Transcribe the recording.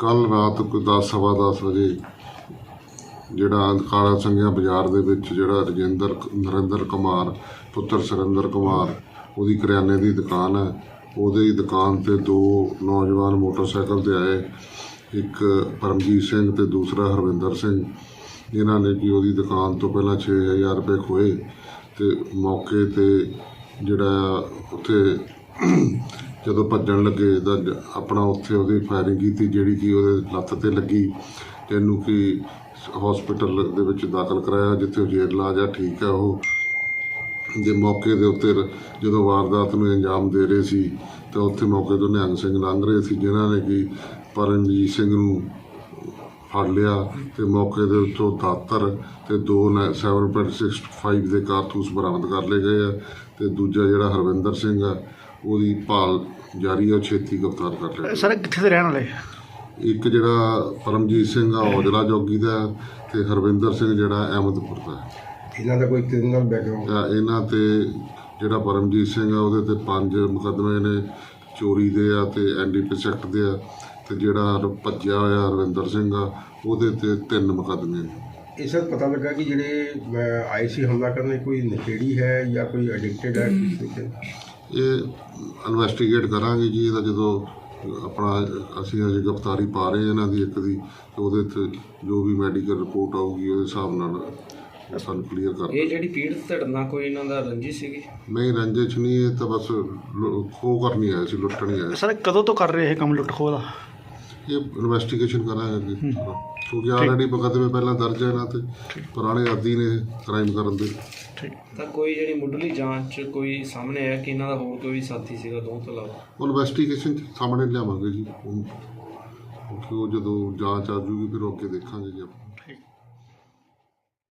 ਕੱਲ ਰਾਤ ਕੋਈ 10 ਸਵਾ 10 ਵਜੇ ਜਿਹੜਾ ਕਾਲਾ ਸੰਗਿਆ ਬਾਜ਼ਾਰ ਦੇ ਵਿੱਚ ਜਿਹੜਾ ਰਜਿੰਦਰ ਨਰਿੰਦਰ ਕੁਮਾਰ, ਪੁੱਤਰ ਸੁਰਿੰਦਰ ਕੁਮਾਰ, ਉਹਦੀ ਕਰਿਆਨੇ ਦੀ ਦੁਕਾਨ ਹੈ। ਉਹਦੇ ਦੁਕਾਨ ਤੇ ਦੋ ਨੌਜਵਾਨ ਮੋਟਰਸਾਈਕਲ ਤੇ ਆਏ। ਇੱਕ ਪਰਮਜੀਤ ਸਿੰਘ ਤੇ ਦੂਸਰਾ ਹਰਵਿੰਦਰ ਸਿੰਘ। ਜਿਨ੍ਹਾਂ ਨੇ ਕਿ ਉਹਦੀ ਦੁਕਾਨ ਤੋਂ ਪਹਿਲਾਂ 6000 ਰੁਪਏ ਖੋਏ ਤੇ ਮੌਕੇ ਤੇ ਜਿਹੜਾ ਉੱਥੇ ਜਦੋਂ ਭੱਜਣ ਲੱਗੇ ਤਾਂ ਆਪਣਾ ਉੱਥੇ ਉਹਦੀ ਫਾਇਰਿੰਗ ਕੀਤੀ, ਜਿਹੜੀ ਕਿ ਉਹਦੇ ਲੱਤ ਤੇ ਲੱਗੀ ਜਿਹਨੂੰ ਕਿ ਹਸਪੀਟਲ ਦੇ ਵਿੱਚ ਦਾਖਲ ਕਰਾਇਆ, ਜਿੱਥੇ ਉਹ ਜੇਰ ਇਲਾਜ ਆ, ਠੀਕ ਹੈ ਉਹ। ਜੇ ਮੌਕੇ ਦੇ ਉੱਤੇ ਜਦੋਂ ਵਾਰਦਾਤ ਨੂੰ ਅੰਜਾਮ ਦੇ ਰਹੇ ਸੀ, ਤਾਂ ਉੱਥੇ ਮੌਕੇ ਤੋਂ ਨਿਹੰਗ ਸਿੰਘ ਲੰਘ ਰਹੇ ਸੀ, ਜਿਨ੍ਹਾਂ ਨੇ ਕਿ ਪਰਮਜੀਤ ਸਿੰਘ ਨੂੰ ਫੜ ਲਿਆ, ਤੇ ਮੌਕੇ ਦੇ ਉੱਤੋਂ ਦਾਤਰ ਤੇ ਦੋ 7.65 ਦੇ ਕਾਰਤੂਸ ਬਰਾਮਦ ਕਰ ਲਏ ਗਏ ਆ, ਤੇ ਦੂਜਾ ਜਿਹੜਾ ਹਰਵਿੰਦਰ ਸਿੰਘ ਆ ਉਹਦੀ ਭਾਲ ਜਾਰੀ ਆ ਉਹ ਛੇਤੀ ਗ੍ਰਿਫਤਾਰ ਕਰ ਲਿਆ ਸਰ ਕਿੱਥੇ ਦੇ ਰਹਿਣ ਵਾਲੇ ਇੱਕ ਜਿਹੜਾ ਪਰਮਜੀਤ ਸਿੰਘ ਆ ਔਜਲਾ ਜੋਗੀ ਦਾ ਤੇ ਹਰਵਿੰਦਰ ਸਿੰਘ ਜਿਹੜਾ ਅਹਿਮਦਪੁਰ ਦਾ ਹੈ। ਇਹਨਾਂ ਦਾ ਕੋਈ ਕ੍ਰਿਮੀਨਲ ਬੈਕਗ੍ਰਾਉਂਡ ਤਾਂ ਇਹਨਾਂ ਤੇ ਜਿਹੜਾ ਪਰਮਜੀਤ ਸਿੰਘ ਆ ਉਹਦੇ ਤੇ ਪੰਜ ਮੁਕੱਦਮੇ ਨੇ ਚੋਰੀ ਦੇ ਆ ਤੇ ਐਨਡੀਪੀਐਸ ਐਕਟ ਦੇ ਆ ਤੇ ਜਿਹੜਾ ਹਰ- ਭੱਜਿਆ ਹੋਇਆ ਰਵਿੰਦਰ ਸਿੰਘ ਆ ਉਹਦੇ ਤੇ ਤਿੰਨ ਮੁਕੱਦਮੇ ਨੇ। ਇਸ ਦਾ ਪਤਾ ਲੱਗਾ ਕਿ ਜਿਹੜੇ ਅਹ, ਆਏ ਸੀ ਹਮਲਾ ਕਰਨ ਕੋਈ ਨਸ਼ੇੜੀ ਹੈ ਜਾਂ ਕੋਈ ਐਡਿਕਟਡ ਹੈ? ਕਿਸ ਨਾਲ? ਇਹ ਇਨਵੈਸਟੀਗੇਟ ਕਰਾਂਗੇ ਜੀ ਇਹਦਾ ਜਦੋਂ ਆਪਣਾ ਅਸੀਂ ਅਜੇ ਗ੍ਰਿਫਤਾਰੀ ਪਾ ਰਹੇ ਇਹਨਾਂ ਦੀ ਇੱਕ ਦੀ ਤੇ ਉਹਦੇ ਤੇ ਜੋ ਵੀ ਮੈਡੀਕਲ ਰਿਪੋਰਟ ਆਊਗੀ ਉਹਦੇ ਹਿਸਾਬ ਨਾਲ ਸਾਨੂੰ ਕਲੀਅਰ ਕਰ ਇਹ ਜਿਹੜੀ ਪੀੜਤ ਧੜਨਾ ਕੋਈ ਇਹਨਾਂ ਦਾ ਰੰਜੀ ਸੀਗੀ? ਨਹੀਂ ਰੰਜਿਸ਼ ਨਹੀਂ ਇਹ ਤਾਂ ਬਸ ਖੋਹ ਕਰਨੀ ਆਇਆ ਸੀ ਲੁੱਟਣ ਸੀ। ਸਰ ਕਦੋਂ ਤੋਂ ਕਰ ਰਹੇ ਇਹ ਕੰਮ ਲੁੱਟ ਖੋਹ ਦਾ? ਇਹ ਇਨਵੈਸਟੀਗੇਸ਼ਨ ਕਰਾਂਗੇ ਜੀ। ਕਿਉਂਕਿ ਆਲਰੇਡੀ ਮੁਕੱਦਮੇ ਪਹਿਲਾਂ ਦਰਜ ਹੈ ਇਹਨਾਂ ਤੇ ਪੁਰਾਣੇ ਆਦੀ ਨੇ ਕ੍ਰਾਈਮ ਕਰਨ ਦੇ। ਠੀਕ। ਤਾਂ ਕੋਈ ਜਿਹੜੀ ਮੁੱਢਲੀ ਜਾਂਚ ਕੋਈ ਸਾਹਮਣੇ ਆਇਆ ਕਿ ਇਹਨਾਂ ਦਾ ਹੋਰ ਕੋਈ ਵੀ ਸਾਥੀ ਸੀਗਾ ਦੋ ਤੋਂ ਇਲਾਵਾ? ਉਹ ਇਨਵੈਸਟੀਗੇਸ਼ਨ ਸਾਹਮਣੇ ਲਿਆਵਾਂਗੇ ਜੀ ਉਹ ਕਿਉਂਕਿ ਉਹ ਜਦੋਂ ਜਾਂਚ ਆ ਜੂਗੀ ਫਿਰ ਉਹ ਅੱਗੇ ਦੇਖਾਂਗੇ ਜੀ ਆਪਾਂ।